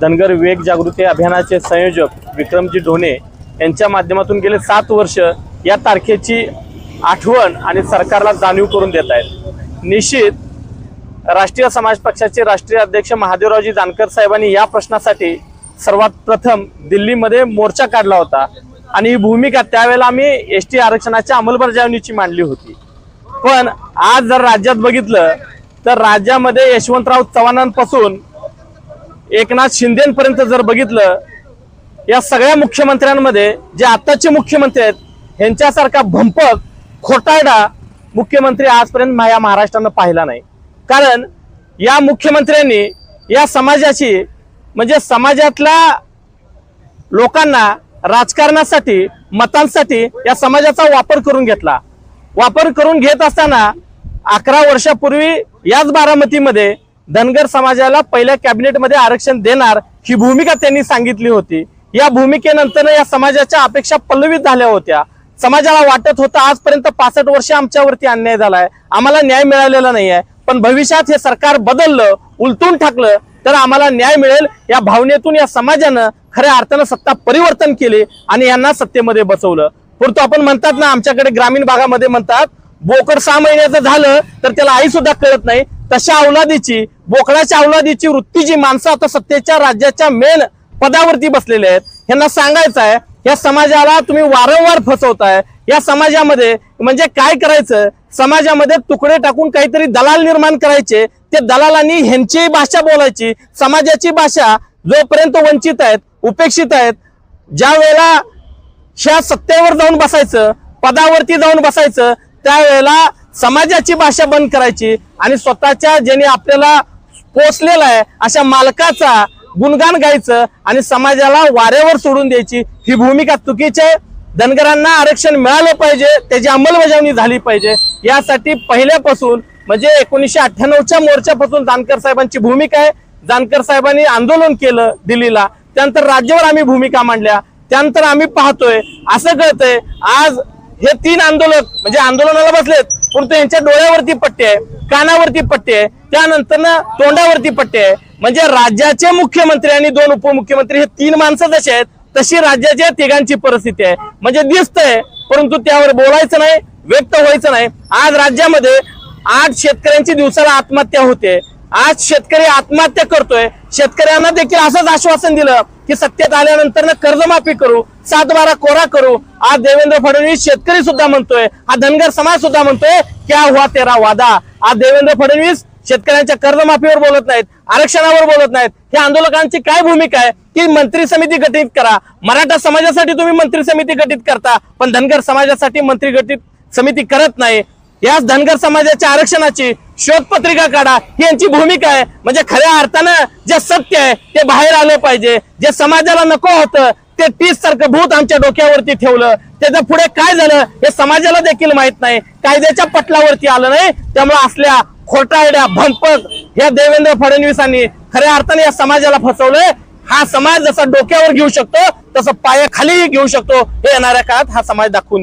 धनगर वेग जागृती अभियानाचे संयोजक विक्रमजी ढोणे यांच्या माध्यमातून गेले सात वर्ष या तारखेची आठवण आणि सरकारला जाणीव करून देत आहेत. निश्चित राष्ट्रीय समाज पक्षाचे राष्ट्रीय अध्यक्ष महादेवरावजी जानकर साहेबांनी या प्रश्नासाठी सर्वात प्रथम दिल्लीमध्ये मोर्चा काढला होता आणि ही भूमिका त्यावेळेला आम्ही एस टी आरक्षणाच्या अंमलबजावणीची मांडली होती. पण आज जर राज्यात बघितलं तर राज्यामध्ये यशवंतराव चव्हाणांपासून एकनाथ शिंदेपर्यंत जर बघितलं या सगळ्या मुख्यमंत्र्यांमध्ये जे आताचे मुख्यमंत्री आहेत ह्यांच्यासारखा भंपक खोटायडा मुख्यमंत्री आजपर्यंत या महाराष्ट्रानं पाहिला नाही. कारण या मुख्यमंत्र्यांनी या समाजाची म्हणजे समाजातल्या लोकांना राजकारणासाठी मतांसाठी या समाजाचा वापर करून घेतला. वापर करून घेत असताना अकरा वर्षापूर्वी याच बारामतीमध्ये धनगर समाजाला पहिल्या कॅबिनेटमध्ये आरक्षण देणार ही भूमिका त्यांनी सांगितली होती. या भूमिकेनंतर या समाजाच्या अपेक्षा पल्लवित झाल्या होत्या. समाजाला वाटत होतं आजपर्यंत पासष्ट वर्ष आमच्यावरती अन्याय झालाय. आम्हाला न्याय मिळालेला नाही आहे पण भविष्यात हे सरकार बदललं उलटून टाकलं तर आम्हाला न्याय मिळेल या भावनेतून या समाजानं खऱ्या अर्थानं सत्ता परिवर्तन केले आणि यांना सत्तेमध्ये बसवलं. परंतु आपण म्हणतात ना आमच्याकडे ग्रामीण भागामध्ये म्हणतात बोकड सहा महिन्याचं झालं तर त्याला आई सुद्धा कळत नाही. तशा अवलादीची बोकडाच्या अवलादीची वृत्तीची माणसं आता सत्तेच्या राज्याच्या मेन पदावरती बसलेले आहेत यांना सांगायचं आहे या समाजाला तुम्ही वारंवार फसवताय या समाजामध्ये म्हणजे काय करायचं? समाजामध्ये तुकडे टाकून काहीतरी दलाल निर्माण करायचे ते दलालांनी ह्यांची भाषा बोलायची समाजाची भाषा जोपर्यंत वंचित आहेत उपेक्षित आहेत ज्या वेळेला ह्या सत्तेवर जाऊन बसायचं पदावरती जाऊन बसायचं त्यावेळेला समाजाची भाषा बंद करायची आणि स्वतःच्या ज्यांनी आपल्याला पोचलेला आहे अशा मालकाचा गुणगान गायचं आणि समाजाला वाऱ्यावर सोडून द्यायची ही भूमिका चुकीची आहे. धनगरांना आरक्षण मिळालं पाहिजे त्याची अंमलबजावणी झाली पाहिजे. यासाठी पहिल्यापासून म्हणजे एकोणीसशे अठ्ठ्याण्णवच्या मोर्चापासून जानकर साहेबांची भूमिका आहे. जानकर साहेबांनी आंदोलन केलं दिल्लीला. त्यानंतर राज्यावर आम्ही भूमिका मांडल्या. त्यानंतर आम्ही पाहतोय असं कळतंय आज हे तीन आंदोलक म्हणजे आंदोलनाला बसलेत. परंतु यांच्या डोळ्यावरती पट्टी आहे कानावरती पट्टी आहे त्यानंतर ना तोंडावरती पट्टी आहे. म्हणजे राज्याचे मुख्यमंत्री आणि दोन उपमुख्यमंत्री हे तीन माणसं जसे आहेत तशी राज्याच्या तिघांची परिस्थिती आहे. म्हणजे दिसतंय परंतु त्यावर बोलायचं नाही व्यक्त व्हायचं नाही. आज राज्यामध्ये आठ शेतकऱ्यांची दिवसाला आत्महत्या होते. आज शेतकरी आत्महत्या करतोय. शेतकऱ्यांना देखील असंच आश्वासन दिलं. की सत्तेत आल्यानंतर कर्जमाफी करू सात बारा कोरा करू. आज देवेंद्र फडणवीस शेतकरी सुद्धा म्हणतोय हा धनगर समाज सुद्धा म्हणतोय क्या हुआ तेरा वादा. आज देवेंद्र फडणवीस शेतकऱ्यांच्या कर्जमाफीवर बोलत नाहीत आरक्षणावर बोलत नाहीत. हे आंदोलकांची काय भूमिका आहे? की मंत्री समिती गठीत करा. मराठा समाजासाठी तुम्ही मंत्री समिती गठीत करता पण धनगर समाजासाठी मंत्री गठीत समिती करत नाही. या धनगर समाजाच्या आरक्षणाची शोधपत्रिका काढा. ही यांची भूमिका आहे. म्हणजे खऱ्या अर्थानं जे सत्य आहे ते बाहेर आलं पाहिजे. जे समाजाला नको होतं ते तीस सारखं भूत आमच्या डोक्यावरती ठेवलं. त्याच्या पुढे काय झालं हे समाजाला देखील माहीत नाही. कायद्याच्या पटलावरती आलं नाही. त्यामुळे असल्या खोटारड्या भंपक या देवेंद्र फडणवीसांनी खऱ्या अर्थाने या समाजाला फसवलंय. हा समाज जसा डोक्यावर घेऊ शकतो तसं पायाखालीही घेऊ शकतो. हे येणाऱ्या काळात हा समाज दाखवून दे